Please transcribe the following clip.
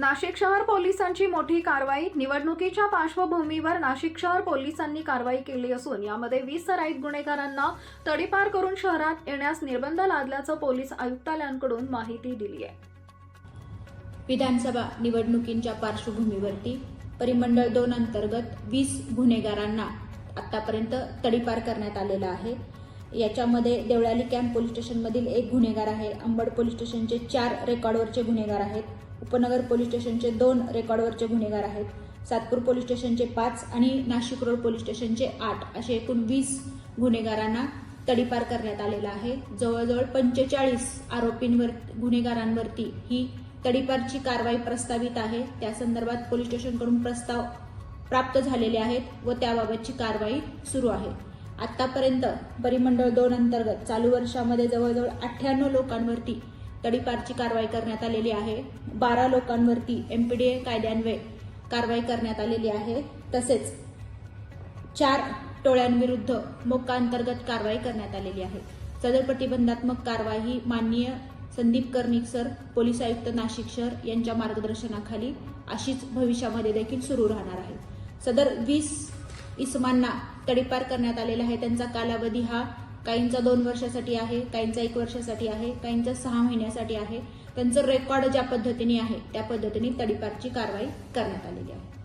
नाशिक शहर पोलिसांची मोठी कारवाई. निवडणुकीच्या पार्श्वभूमीवर नाशिक शहर पोलिसांनी कारवाई केली असून यामध्ये वीस सराईत गुन्हेगारांना तडीपार करून शहरात येण्यास निर्बंध लादल्याचं पोलीस आयुक्तालयांकडून माहिती दिली आहे विधानसभा निवडणुकींच्या पार्श्वभूमीवरती परिमंडळ दोन अंतर्गत वीस गुन्हेगारांना आतापर्यंत तडीपार करण्यात आलेला आहे. याच्यामध्ये देवळाली कॅम्प पोलीस स्टेशनमधील एक गुन्हेगार आहे. अंबड पोलीस स्टेशनचे चार रेकॉर्डवरचे गुन्हेगार आहेत. उपनगर पोलीस स्टेशनचे दोन रेकॉर्डवरचे गुन्हेगार आहेत. सातपूर पोलीस स्टेशनचे पाच आणि नाशिक रोड पोलीस स्टेशनचे आठ असे एकूण वीस गुन्हेगारांना तडीपार करण्यात आलेला आहे. जवळजवळ पंचेचाळीस आरोपींवर गुन्हेगारांवरती ही तडीपारची कारवाई प्रस्तावित आहे. त्या संदर्भात पोलीस स्टेशनकडून प्रस्ताव प्राप्त झालेले आहेत व त्याबाबतची कारवाई सुरू आहे. आतापर्यंत परिमंडळ दोन अंतर्गत चालू वर्षामध्ये जवळजवळ अठ्ठ्याण्णव लोकांवरती तडीपारची कारवाई करण्यात आलेली आहे. बारा लोकांवरती एमपीडीए कायद्यान्वये कारवाई करण्यात आलेली आहे. तसेच चार टोळ्यांविरुद्ध मोक्का अंतर्गत कारवाई करण्यात आलेली आहे. सदर प्रतिबंधात्मक कारवाई ही माननीय संदीप कर्णिक सर पोलीस आयुक्त नाशिक शहर यांच्या मार्गदर्शनाखाली अशीच भविष्यामध्ये देखील सुरू राहणार आहे. सदर वीस इसमांना तडीपार करण्यात आलेला आहे. त्यांचा कालावधी हा काहींचा दोन वर्षासाठी आहे काहींचा एक वर्षासाठी आहे काहींचा सहा महिन्यासाठी आहे. त्यांचं रेकॉर्ड ज्या पद्धतीने आहे त्या पद्धतीने तडीपारची कारवाई करण्यात आलेली आहे.